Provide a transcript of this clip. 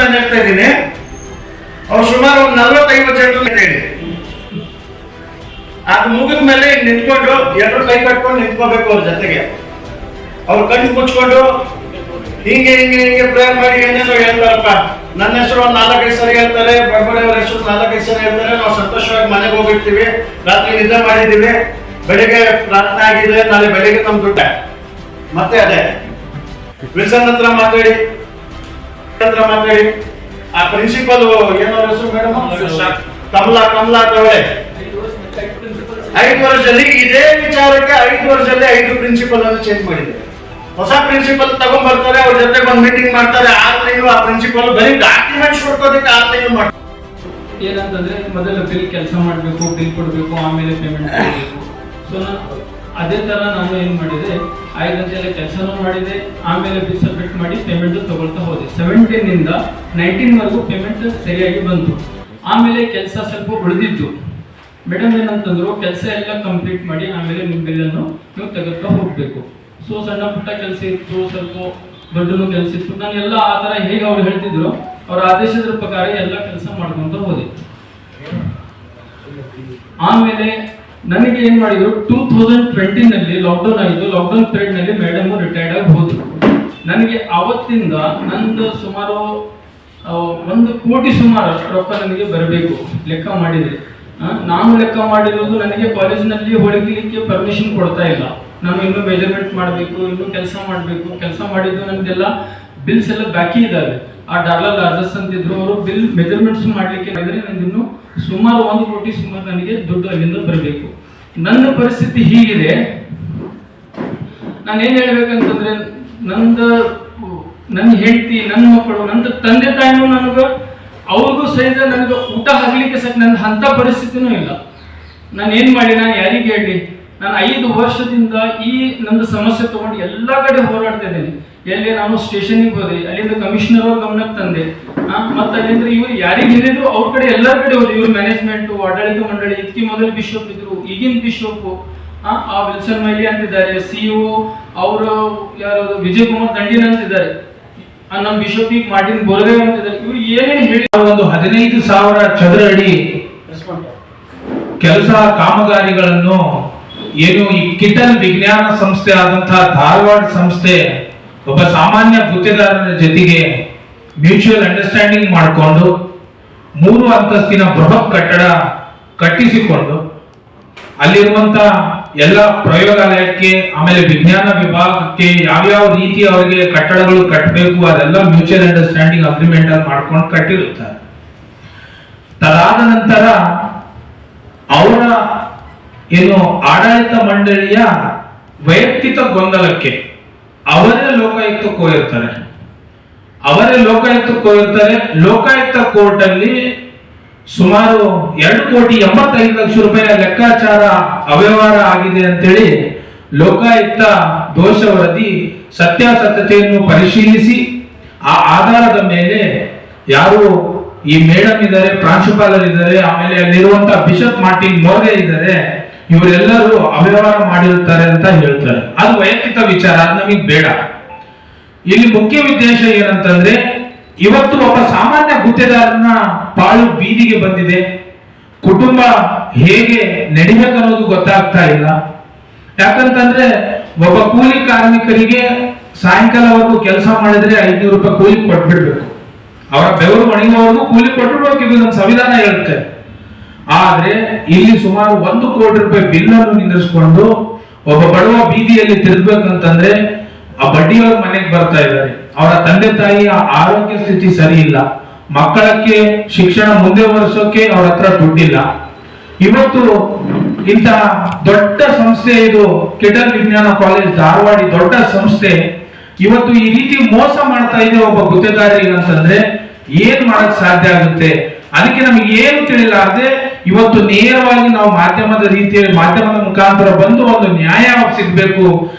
ನಾನು ಹೇಳ್ತಾ ಇದ್ದೀನಿ. ಅವ್ರು ಸುಮಾರು ಒಂದು ನಲ್ವತ್ತೈವತ್ತು ಜನರು ಹೇಳಿ ಅದು ಮುಗಿದ ಮೇಲೆ ನಿಂತ್ಕೊಂಡು ಎರಡು ಕೈ ಕಟ್ಕೊಂಡು ನಿಂತ್ಕೋಬೇಕು ಅವ್ರ ಜೊತೆಗೆ. ಅವ್ರು ಕಣ್ಣು ಮುಚ್ಕೊಂಡು ಹಿಂಗೆ ಹಿಂಗೆ ಹಿಂಗೆ ಪ್ರೇಯರ್ ಮಾಡಿ ಏನೇನೋ ಹೇಳ್ತಾರಪ್ಪ. ನನ್ನ ಹೆಸರು ಒಂದು ನಾಲ್ಕೈದು ಸರಿ ಹೇಳ್ತಾರೆ ಬಡಬಡೆಯವ್ರ ಹೆಸರು ನಾಲ್ಕೈದು ಸರಿ ಹೇಳ್ತಾರೆ. ನಾವು ಸಂತೋಷವಾಗಿ ಮನೆಗೆ ಹೋಗಿರ್ತೀವಿ ರಾತ್ರಿ ನಿದ್ದೆ ಮಾಡಿದ್ದೀವಿ. ಬೆಳಿಗ್ಗೆ ಪ್ರಾರ್ಥನೆ ಆಗಿದೆ. ನಾಳೆ ಬೆಳಿಗ್ಗೆ ನಮ್ ದುಡ್ಡ. ಮತ್ತೆ ಅದೇ. ವಿಲ್ಸನ್ ಹತ್ರ ಮಾತಾಡಿ. ಮಾತಾಡಿ ಆ ಪ್ರಿನ್ಸಿಪಲ್ ಏನೋ ಹೆಸರು ಮೇಡಮ್ ಕಮಲಾ. ಕಮಲಾ ಅಂತವಳೆ ಐದು ವರ್ಷದಲ್ಲಿ ಇದೇ ವಿಚಾರಕ್ಕೆ ಐದು ವರ್ಷದಲ್ಲಿ ಐದು ಪ್ರಿನ್ಸಿಪಲ್ ಅನ್ನು ಚೇಂಜ್ ಮಾಡಿದೆ ಹೊಸ ಪ್ರಿನ್ಸಿಪಲ್ ತಗೊಂಡ್ ಬರ್ತಾರೆ ಅವ್ರ ಜೊತೆ ಒಂದು ಮೀಟಿಂಗ್ ಮಾಡ್ತಾರೆ ಆರು ತಿಂಗಳು ಆ ಪ್ರಿನ್ಸಿಪಲ್ ಬರೀ ಡಾಕ್ಯುಮೆಂಟ್ಸ್ ಕೊಡ್ಕೋದಕ್ಕೆ ಆರು ತಿಂಗಳು ಮಾಡ್ತಾರೆ. ಏನಂತಂದ್ರೆ ಮೊದಲು ಬಿಲ್ ಕೆಲಸ ಮಾಡಬೇಕು ಬಿಲ್ ಕೊಡಬೇಕು ಆಮೇಲೆ ಪೇಮೆಂಟ್ ಮಾಡಬೇಕು ಸೊ ಅದೇ ತರ ನಾನು ಏನ್ ಮಾಡಿದೆ ಐದು ಗಂಟೆಯಲ್ಲಿ ಕೆಲಸನೂ ಮಾಡಿದೆ, ಆಮೇಲೆ ಬಿಲ್ ಸಬ್ಮಿಟ್ ಮಾಡಿ ಪೇಮೆಂಟ್ ತಗೊಳ್ತಾ ಹೋದೆ. ಸೆವೆಂಟೀನಿಂದ ನೈನ್ಟೀನ್ ವರೆಗೂ ಪೇಮೆಂಟ್ ಸರಿಯಾಗಿ ಬಂತು. ಆಮೇಲೆ ಕೆಲಸ ಸ್ವಲ್ಪ ಉಳಿದಿತ್ತು. ಮೇಡಮ್ ಏನಂತಂದ್ರು, ಕೆಲಸ ಎಲ್ಲ ಕಂಪ್ಲೀಟ್ ಮಾಡಿ ಆಮೇಲೆ ನಿಮ್ಮ ಬಿಲ್ಲನ್ನು ನೀವು ತೆಗೆದುಕೊ ಹೋಗಬೇಕು. ಸೊ, ಸಣ್ಣ ಪುಟ್ಟ ಕೆಲಸ ಇತ್ತು, ಸ್ವಲ್ಪ ದೊಡ್ಡನು ಕೆಲಸ ಇತ್ತು. ನಾನು ಎಲ್ಲ ಆ ಥರ ಹೇಗೆ ಅವ್ರು ಹೇಳ್ತಿದ್ರು, ಅವ್ರ ಆದೇಶದ ಪ್ರಕಾರ ಎಲ್ಲ ಕೆಲಸ ಮಾಡ್ಕೊಂತ ಹೋದೆ. ಆಮೇಲೆ ನನಗೆ ಏನ್ ಮಾಡಿದ್ರು? ಟೂ ತೌಸಂಡ್ ಟ್ವೆಂಟಿನಲ್ಲಿ ಲಾಕ್ಡೌನ್ ಆಯಿತು ಲಾಕ್ಡೌನ್ ಪೀರಿಯಡ್ನಲ್ಲಿ ಮೇಡಮ್ ರಿಟೈರ್ಡ್ ಆಗಿ ಹೋದ್ರು. ನನಗೆ ಅವತ್ತಿಂದ ನಂದು ಸುಮಾರು ಒಂದು ಕೋಟಿ ಸುಮಾರು ಅಷ್ಟು ರೊಕ್ಕ ನನಗೆ ಬರಬೇಕು ಲೆಕ್ಕ ಮಾಡಿದ್ರೆ. ಆ, ನಾನು ಲೆಕ್ಕ ಮಾಡಿರೋದು ನನಗೆ ಕಾಲೇಜಿನಲ್ಲಿ ಹೊಳಗಿಲಿಕ್ಕೆ ಪರ್ಮಿಷನ್ ಕೊಡ್ತಾ ಇಲ್ಲ. ನಾನು ಇನ್ನೂ ಮೆಜರ್ಮೆಂಟ್ ಮಾಡಬೇಕು ಇನ್ನೂ ಕೆಲಸ ಮಾಡಬೇಕು. ಕೆಲಸ ಮಾಡಿದ್ದು ನನಗೆಲ್ಲ ಬಿಲ್ಸ್ ಎಲ್ಲ ಬಾಕಿ ಇದ್ದಾವೆ. ಆ ಡಾಲರ್ ಲಾರ್ಜಸ್ ಅಂತಿದ್ರು ಅವರು ಬಿಲ್ ಮೆಜರ್ಮೆಂಟ್ಸ್ ಮಾಡಲಿಕ್ಕೆ ನನಗೆ ಇನ್ನು ಸುಮಾರು ಒಂದು ಕೋಟಿ ಸುಮಾರು ನನಗೆ ದುಡ್ಡು ಅಲ್ಲಿಂದ ಬರಬೇಕು. ನನ್ನ ಪರಿಸ್ಥಿತಿ ಹೀಗಿದೆ. ನಾನು ಏನು ಹೇಳ್ಬೇಕಂತಂದ್ರೆ, ನಂದ ನನ್ನ ಹೆಂಡತಿ ನನ್ನ ಮಕ್ಕಳು ನನ್ನ ತಂದೆ ತಾಯಿನೂ ನನಗೆ, ಅವ್ರಿಗೂ ಸಹಿತ ನನಗೆ ಊಟ ಹಾಕ್ಲಿಕ್ಕೆ ಸಹ ನನ್ನ ಅಂಥ ಪರಿಸ್ಥಿತಿನೂ ಇಲ್ಲ. ನಾನು ಏನು ಮಾಡಿ, ನಾನು ಯಾರಿಗೆ ಹೇಳಿ? ನಾನು ಐದು ವರ್ಷದಿಂದ ಈ ನಂದು ಸಮಸ್ಯೆ ತಗೊಂಡು ಎಲ್ಲ ಕಡೆ ಹೋರಾಡ್ತಾ ಇದ್ದೇನೆ. ಎಲ್ಲಿ ನಾನು ಸ್ಟೇಷನ್ಗೆ ಹೋದೆ ಅಲ್ಲಿಂದ ಕಮಿಷನರ್ ಅವ್ರ ಗಮನಕ್ಕೆ ತಂದೆ ಆ, ಮತ್ತೆ ಅಲ್ಲಿಂದ ಇವ್ರು ಯಾರಿಗೆ ಹೇಳಿದ್ರು ಅವ್ರ ಕಡೆ ಎಲ್ಲರ ಕಡೆ ಹೋದ್ರು ಇವ್ರ ಮ್ಯಾನೇಜ್ಮೆಂಟ್ ಆಡಳಿತ ಮಂಡಳಿ ಇದಕ್ಕೆ ಮೊದಲು ಬಿಷಪ್ ಇದ್ರು ಈಗಿನ ಬಿಷಪ್ ಆ ವಿಲ್ಸನ್ ಮೈಲಿ ಅಂತಿದ್ದಾರೆ ಸಿಇಒ ಅವರ ಯಾರು ವಿಜಯ್ ಕುಮಾರ್ ದಂಡಿನ ಅಂತಿದ್ದಾರೆ. ಆ, ನಮ್ಮ ಬಿಷಪ್ ಈಗ ಮಾರ್ಟಿನ್ ಬೋರ್ವೆ ಅಂತಿದ್ದಾರೆ. ಇವ್ರು ಏನೇನು ಹೇಳಿ ಒಂದು ಹದಿನೈದು ಸಾವಿರ ಚದರ ಅಡಿ ಕೆಲಸ ಕಾಮಗಾರಿಗಳನ್ನು ಏನು ಈ ಕಿಟಲ್ ವಿಜ್ಞಾನ ಸಂಸ್ಥೆ ಆದಂತಹ ಧಾರವಾಡ ಸಂಸ್ಥೆ ಒಬ್ಬ ಸಾಮಾನ್ಯ ಗುತ್ತಿದಾರನ ಜೊತೆಗೆ ಮ್ಯೂಚುವಲ್ ಅಂಡರ್ಸ್ಟ್ಯಾಂಡಿಂಗ್ ಮಾಡಿಕೊಂಡು ಮೂರು ಅಂತಸ್ತಿನ ಬೃಹತ್ ಕಟ್ಟಡ ಕಟ್ಟಿಸಿಕೊಂಡು ಅಲ್ಲಿರುವಂತ ಎಲ್ಲ ಪ್ರಯೋಗಾಲಯಕ್ಕೆ, ಆಮೇಲೆ ವಿಜ್ಞಾನ ವಿಭಾಗಕ್ಕೆ ಯಾವ್ಯಾವ ರೀತಿ ಅವರಿಗೆ ಕಟ್ಟಡಗಳು ಕಟ್ಟಬೇಕು, ಅದೆಲ್ಲ ಮ್ಯೂಚುವಲ್ ಅಂಡರ್ಸ್ಟ್ಯಾಂಡಿಂಗ್ ಅಗ್ರಿಮೆಂಟ್ ಅಲ್ಲಿ ಮಾಡ್ಕೊಂಡು ಕಟ್ಟಿರುತ್ತಾರೆ. ತದಾದ ನಂತರ ಅವರ ಏನು ಆಡಳಿತ ಮಂಡಳಿಯ ವೈಯಕ್ತಿಕ ಗೊಂದಲಕ್ಕೆ ಅವರೇ ಲೋಕಾಯುಕ್ತ ಹೋಗಿರ್ತಾರೆ ಅವರೇ ಲೋಕಾಯುಕ್ತ ಹೋಗಿರ್ತಾರೆ ಲೋಕಾಯುಕ್ತ ಕೋರ್ಟ್ ಅಲ್ಲಿ ಸುಮಾರು ಎರಡು ಕೋಟಿ ಎಂಬತ್ತೈದು ಲಕ್ಷ ರೂಪಾಯಿಯ ಲೆಕ್ಕಾಚಾರ ಅವ್ಯವಹಾರ ಆಗಿದೆ ಅಂತೇಳಿ ಲೋಕಾಯುಕ್ತ ದೋಷ ವರದಿ ಸತ್ಯಾಸತ್ಯತೆಯನ್ನು ಪರಿಶೀಲಿಸಿ, ಆ ಆಧಾರದ ಮೇಲೆ ಯಾರು ಈ ಮೇಡಮ್ ಇದ್ದಾರೆ, ಪ್ರಾಂಶುಪಾಲರಿದ್ದಾರೆ, ಆಮೇಲೆ ಅಲ್ಲಿರುವಂತಹ ಬಿಷಪ್ ಮಾರ್ಟಿನ್ ಮೋರ್ಗೆ ಇದ್ದಾರೆ ಇವರೆಲ್ಲರೂ ಅವ್ಯವಹಾರ ಮಾಡಿರುತ್ತಾರೆ ಅಂತ ಹೇಳ್ತಾರೆ. ಅದು ವೈಯಕ್ತಿಕ ವಿಚಾರ, ಅದು ನಮಗೆ ಬೇಡ. ಇಲ್ಲಿ ಮುಖ್ಯ ಉದ್ದೇಶ ಏನಂತಂದ್ರೆ, ಇವತ್ತು ಒಬ್ಬ ಸಾಮಾನ್ಯ ಗುತ್ತೇದಾರನ ಪಾಳು ಬೀದಿಗೆ ಬಂದಿದೆ. ಕುಟುಂಬ ಹೇಗೆ ನಡಿಬೇಕನ್ನೋದು ಗೊತ್ತಾಗ್ತಾ ಇಲ್ಲ. ಯಾಕಂತಂದ್ರೆ, ಒಬ್ಬ ಕೂಲಿ ಕಾರ್ಮಿಕರಿಗೆ ಸಾಯಂಕಾಲವರೆಗೂ ಕೆಲಸ ಮಾಡಿದ್ರೆ ಐನೂರು ರೂಪಾಯಿ ಕೂಲಿ ಕೊಟ್ಬಿಡ್ಬೇಕು. ಅವರ ಬೆವರು ಮಣಿಯವರೆಗೂ ಕೂಲಿ ಕೊಟ್ಬಿಡ್ಬೇಕು, ಇದು ನಮ್ಮ ಸಂವಿಧಾನ ಹೇಳುತ್ತೆ. ಆದ್ರೆ ಇಲ್ಲಿ ಸುಮಾರು ಒಂದು ಕೋಟಿ ರೂಪಾಯಿ ಬಿಲ್ ಅನ್ನು ಒಬ್ಬ ಬಡವ ಬೀದಿಯಲ್ಲಿ ತಿರುಗ್ಬೇಕಂತಂದ್ರೆ ಆ ಬಡ್ಡಿಯವ್ರ ಮನೆಗೆ ಬರ್ತಾ ಇದ್ದಾರೆ. ಅವರ ತಂದೆ ತಾಯಿಯ ಆರೋಗ್ಯ ಸ್ಥಿತಿ ಸರಿ ಇಲ್ಲ ಮಕ್ಕಳಕ್ಕೆ ಶಿಕ್ಷಣ ಮುಂದೆ ವರ್ಷಕ್ಕೆ ಅವ್ರ ಹತ್ರ ದುಡ್ಡಿಲ್ಲ. ಇವತ್ತು ಇಂತಹ ದೊಡ್ಡ ಸಂಸ್ಥೆ ಇದು ಕಿಟಲ್ ವಿಜ್ಞಾನ ಕಾಲೇಜ್ ಧಾರವಾಡಿ ದೊಡ್ಡ ಸಂಸ್ಥೆ. ಇವತ್ತು ಈ ರೀತಿ ಮೋಸ ಮಾಡ್ತಾ ಇದೆ ಒಬ್ಬ ಗುತ್ತೇದಾರರಿಗೆ ಅಂತಂದ್ರೆ ಏನ್ ಮಾಡಕ್ ಸಾಧ್ಯ ಆಗುತ್ತೆ? ಅದಕ್ಕೆ ನಮಗೆ ಏನು ತಿಳಿಲಾರ್ದೆ ಇವತ್ತು ನೇರವಾಗಿ ನಾವು ಮಾಧ್ಯಮದ ರೀತಿಯಲ್ಲಿ ಮಾಧ್ಯಮದ ಮುಖಾಂತರ ಬಂದು ಒಂದು ನ್ಯಾಯ ಸಿಗ್ಬೇಕು.